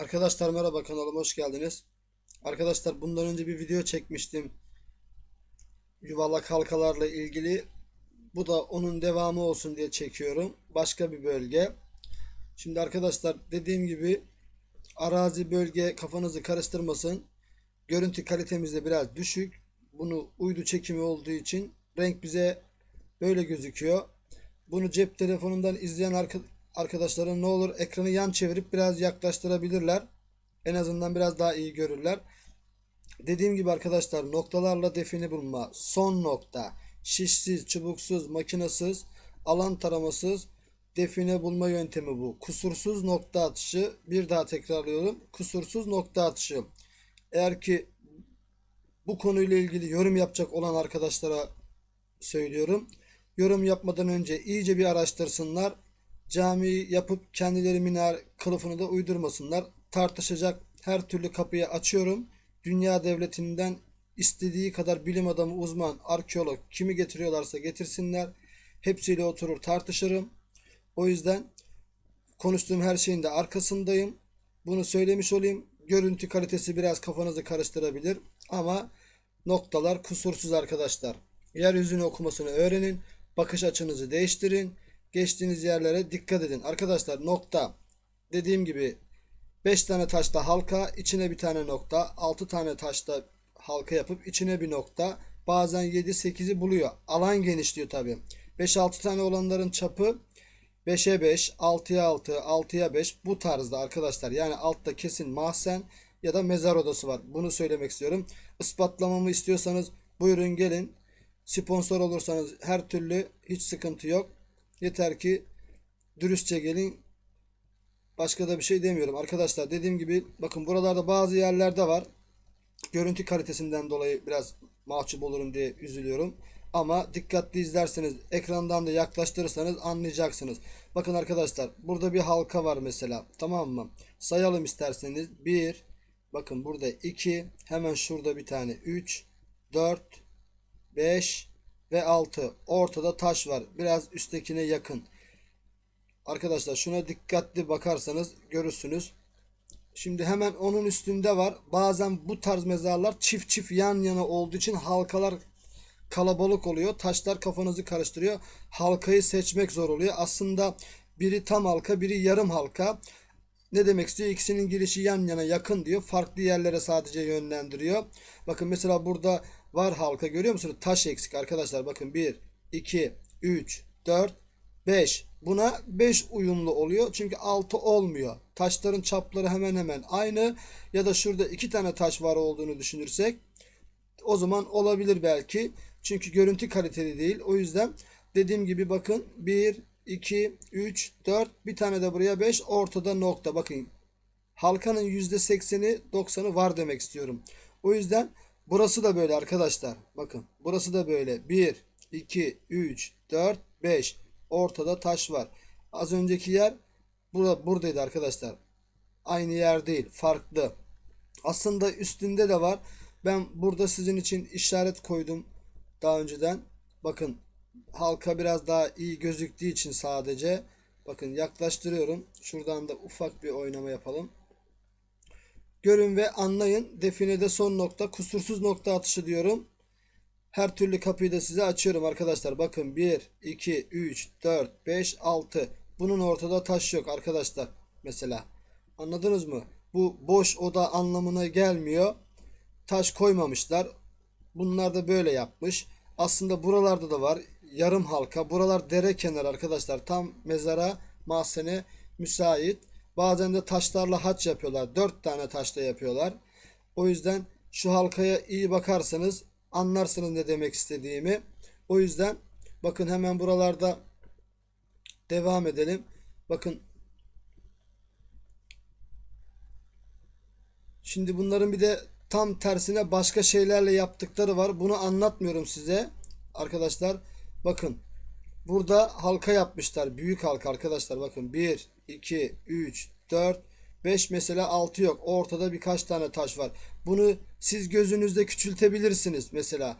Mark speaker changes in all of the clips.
Speaker 1: Arkadaşlar merhaba kanalıma hoş geldiniz. Arkadaşlar bundan önce bir video çekmiştim. Yuvarlak halkalarla ilgili. Bu da onun devamı olsun diye çekiyorum. Başka bir bölge. Şimdi arkadaşlar dediğim gibi arazi bölge kafanızı karıştırmasın. Görüntü kalitemiz de biraz düşük. Bunu uydu çekimi olduğu için renk bize böyle gözüküyor. Bunu cep telefonundan izleyen arka- arkadaşların ne olur ekranı yan çevirip biraz yaklaştırabilirler. En azından biraz daha iyi görürler. Dediğim gibi arkadaşlar noktalarla define bulma, son nokta, şişsiz, çubuksuz, makinesiz, alan taramasız define bulma yöntemi bu. Kusursuz nokta atışı, bir daha tekrarlıyorum. Kusursuz nokta atışı. Eğer ki bu konuyla ilgili yorum yapacak olan arkadaşlara söylüyorum. Yorum yapmadan önce iyice bir araştırsınlar. Camiyi yapıp kendileri minar kılıfını da uydurmasınlar. Tartışacak her türlü kapıyı açıyorum. Dünya devletinden istediği kadar bilim adamı, uzman, arkeolog kimi getiriyorlarsa getirsinler. Hepsiyle oturur tartışırım. O yüzden konuştuğum her şeyin de arkasındayım. Bunu söylemiş olayım. Görüntü kalitesi biraz kafanızı karıştırabilir ama noktalar kusursuz arkadaşlar. Yeryüzünü okumasını öğrenin. Bakış açınızı değiştirin. Geçtiğiniz yerlere dikkat edin. Arkadaşlar nokta dediğim gibi 5 tane taşta halka, içine bir tane nokta, 6 tane taşta halka yapıp içine bir nokta, bazen 7-8'i buluyor. Alan genişliyor tabi. 5-6 tane olanların çapı 5'e 5, 6'ya 6, 6'ya 5 bu tarzda arkadaşlar. Yani altta kesin mahzen ya da mezar odası var. Bunu söylemek istiyorum. Ispatlamamı istiyorsanız buyurun gelin. Sponsor olursanız her türlü hiç sıkıntı yok. Yeter ki dürüstçe gelin. Başka da bir şey demiyorum. Arkadaşlar dediğim gibi bakın buralarda bazı yerlerde var. Görüntü kalitesinden dolayı biraz mahcup olurum diye üzülüyorum. Ama dikkatli izlerseniz ekrandan da yaklaştırırsanız anlayacaksınız. Bakın arkadaşlar burada bir halka var mesela. Tamam mı? Sayalım isterseniz. 1 bakın burada 2 hemen şurada bir tane 3 4 5 ve 6. Ortada taş var. Biraz üsttekine yakın. Arkadaşlar şuna dikkatli bakarsanız görürsünüz. Şimdi hemen onun üstünde var. Bazen bu tarz mezarlar çift çift yan yana olduğu için halkalar kalabalık oluyor. Taşlar kafanızı karıştırıyor. Halkayı seçmek zor oluyor. Aslında biri tam halka, biri yarım halka. Ne demek istiyor? İkisinin girişi yan yana yakın diyor. Farklı yerlere sadece yönlendiriyor. Bakın mesela burada var halka görüyor musunuz? Taş eksik arkadaşlar. Bakın 1, 2, 3, 4, 5. Buna 5 uyumlu oluyor. Çünkü 6 olmuyor. Taşların çapları hemen hemen aynı. Ya da şurada 2 tane taş var olduğunu düşünürsek o zaman olabilir belki. Çünkü görüntü kaliteli değil. O yüzden dediğim gibi bakın 1, 2, 3, 4 bir tane de buraya 5 ortada nokta. Bakın halkanın %80'i 90'ı var demek istiyorum. O yüzden burası da böyle arkadaşlar. Bakın burası da böyle. 1, 2, 3, 4, 5 ortada taş var. Az önceki yer burada, buradaydı arkadaşlar. Aynı yer değil. Farklı. Aslında üstünde de var. Ben burada sizin için işaret koydum daha önceden. Bakın halka biraz daha iyi gözüktüğü için sadece bakın yaklaştırıyorum. Şuradan da ufak bir oynama yapalım. Görün ve anlayın. Definede son nokta kusursuz nokta atışı diyorum. Her türlü kapıyı da size açıyorum arkadaşlar. Bakın 1, 2, 3, 4, 5, 6. Bunun ortada taş yok arkadaşlar. Mesela. Anladınız mı? Bu boş oda anlamına gelmiyor. Taş koymamışlar. Bunlar da böyle yapmış. Aslında buralarda da var. Yarım halka. Buralar dere kenarı arkadaşlar. Tam mezara, mahzene müsait. Bazen de taşlarla haç yapıyorlar. Dört tane taşla yapıyorlar. O yüzden şu halkaya iyi bakarsanız anlarsınız ne demek istediğimi. O yüzden bakın hemen buralarda devam edelim. Bakın Şimdi bunların bir de tam tersine başka şeylerle yaptıkları var. Bunu anlatmıyorum size. Arkadaşlar bakın. Burada halka yapmışlar. Büyük halka arkadaşlar. Bakın 1, 2, 3, 4, 5 mesela 6 yok. Ortada birkaç tane taş var. Bunu siz gözünüzde küçültebilirsiniz mesela.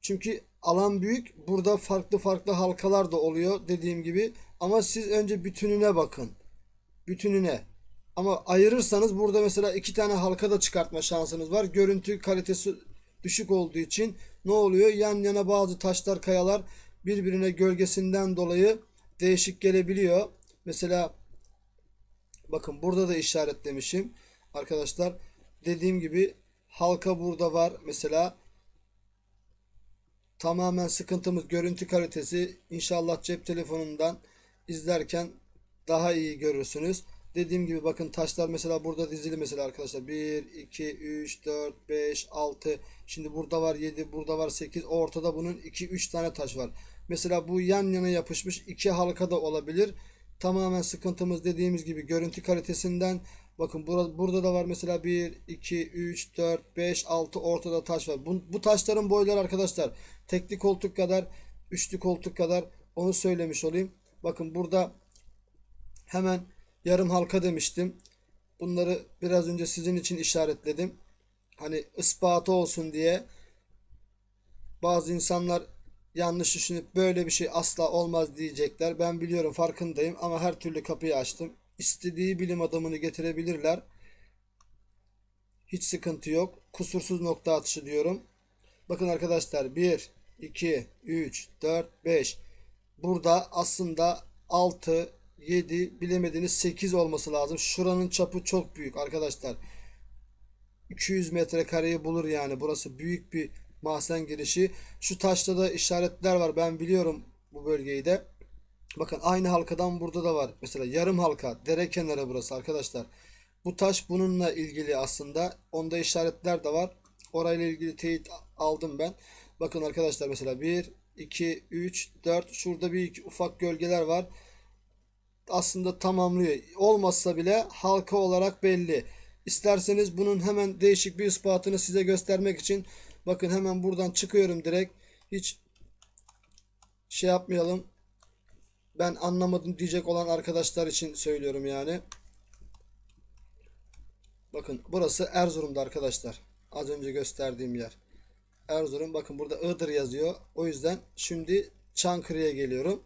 Speaker 1: Çünkü alan büyük. Burada farklı farklı halkalar da oluyor dediğim gibi. Ama siz önce bütününe bakın. Bütününe. Ama ayırırsanız burada mesela iki tane halka da çıkartma şansınız var. Görüntü kalitesi düşük olduğu için ne oluyor? Yan yana bazı taşlar, kayalar birbirine gölgesinden dolayı değişik gelebiliyor. Mesela bakın burada da işaretlemişim. Arkadaşlar dediğim gibi halka burada var. Mesela tamamen sıkıntımız görüntü kalitesi. İnşallah cep telefonundan izlerken daha iyi görürsünüz. Dediğim gibi bakın taşlar mesela burada dizili mesela arkadaşlar 1 2 3 4 5 6 şimdi burada var 7 burada var 8 ortada bunun 2 3 tane taş var. Mesela bu yan yana yapışmış iki halka da olabilir. Tamamen sıkıntımız dediğimiz gibi görüntü kalitesinden bakın burada, burada da var mesela 1 2 3 4 5 6 ortada taş var. Bu, bu taşların boyları arkadaşlar tekli koltuk kadar üçlü koltuk kadar onu söylemiş olayım. Bakın burada hemen yarım halka demiştim. Bunları biraz önce sizin için işaretledim. Hani ispatı olsun diye bazı insanlar yanlış düşünüp böyle bir şey asla olmaz diyecekler. Ben biliyorum farkındayım ama her türlü kapıyı açtım. İstediği bilim adamını getirebilirler. Hiç sıkıntı yok. Kusursuz nokta atışı diyorum. Bakın arkadaşlar 1, 2, 3, 4, 5. Burada aslında 6, 7 bilemediniz 8 olması lazım. Şuranın çapı çok büyük arkadaşlar. 200 metrekareyi bulur yani. Burası büyük bir mahzen girişi. Şu taşta da işaretler var. Ben biliyorum bu bölgeyi de. Bakın aynı halkadan burada da var. Mesela yarım halka. Dere kenarı burası arkadaşlar. Bu taş bununla ilgili aslında. Onda işaretler de var. Orayla ilgili teyit aldım ben. Bakın arkadaşlar mesela 1, 2, 3, 4. Şurada bir iki ufak gölgeler var aslında tamamlıyor. Olmazsa bile halka olarak belli. İsterseniz bunun hemen değişik bir ispatını size göstermek için bakın hemen buradan çıkıyorum direkt. Hiç şey yapmayalım. Ben anlamadım diyecek olan arkadaşlar için söylüyorum yani. Bakın burası Erzurum'da arkadaşlar. Az önce gösterdiğim yer. Erzurum bakın burada Iğdır yazıyor. O yüzden şimdi Çankırı'ya geliyorum.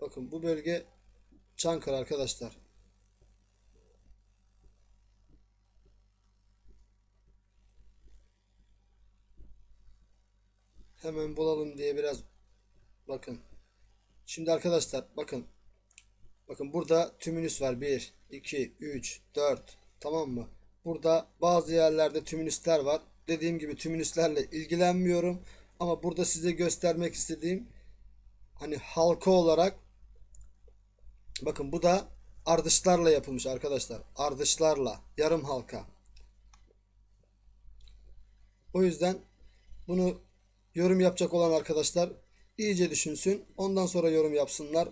Speaker 1: Bakın bu bölge Çankırı arkadaşlar. Hemen bulalım diye biraz bakın. Şimdi arkadaşlar bakın. Bakın burada tümünüs var. 1, 2, 3, 4. Tamam mı? Burada bazı yerlerde tümünüsler var. Dediğim gibi tümünüslerle ilgilenmiyorum. Ama burada size göstermek istediğim hani halka olarak bakın bu da ardışlarla yapılmış arkadaşlar. Ardışlarla yarım halka. O yüzden bunu yorum yapacak olan arkadaşlar iyice düşünsün. Ondan sonra yorum yapsınlar.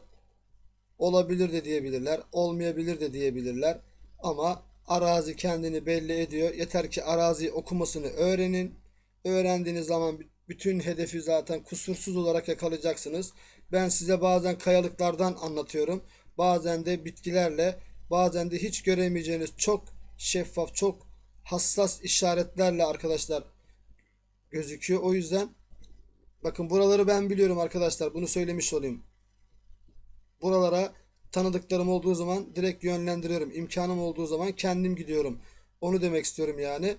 Speaker 1: Olabilir de diyebilirler. Olmayabilir de diyebilirler. Ama arazi kendini belli ediyor. Yeter ki arazi okumasını öğrenin. Öğrendiğiniz zaman bütün hedefi zaten kusursuz olarak yakalayacaksınız. Ben size bazen kayalıklardan anlatıyorum. Bazen de bitkilerle, bazen de hiç göremeyeceğiniz çok şeffaf, çok hassas işaretlerle arkadaşlar gözüküyor. O yüzden bakın buraları ben biliyorum arkadaşlar. Bunu söylemiş olayım. Buralara tanıdıklarım olduğu zaman direkt yönlendiriyorum. İmkanım olduğu zaman kendim gidiyorum. Onu demek istiyorum yani.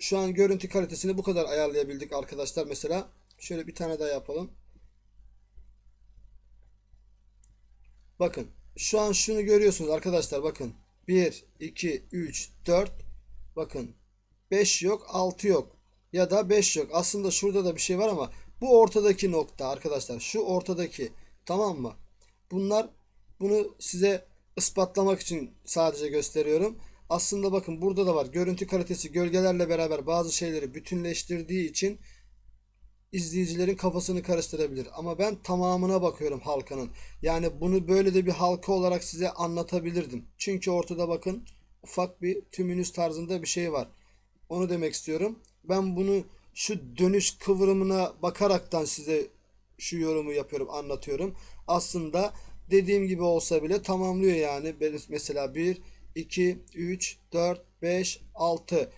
Speaker 1: Şu an görüntü kalitesini bu kadar ayarlayabildik arkadaşlar. Mesela şöyle bir tane daha yapalım. Bakın şu an şunu görüyorsunuz arkadaşlar bakın. 1, 2, 3, 4 bakın 5 yok 6 yok ya da 5 yok. Aslında şurada da bir şey var ama bu ortadaki nokta arkadaşlar şu ortadaki tamam mı? Bunlar bunu size ispatlamak için sadece gösteriyorum. Aslında bakın burada da var. Görüntü kalitesi gölgelerle beraber bazı şeyleri bütünleştirdiği için izleyicilerin kafasını karıştırabilir. Ama ben tamamına bakıyorum halkanın. Yani bunu böyle de bir halka olarak size anlatabilirdim. Çünkü ortada bakın ufak bir tümünüz tarzında bir şey var. Onu demek istiyorum. Ben bunu şu dönüş kıvrımına bakaraktan size şu yorumu yapıyorum, anlatıyorum. Aslında dediğim gibi olsa bile tamamlıyor yani. Mesela 1, 2, 3, 4, 5, 6.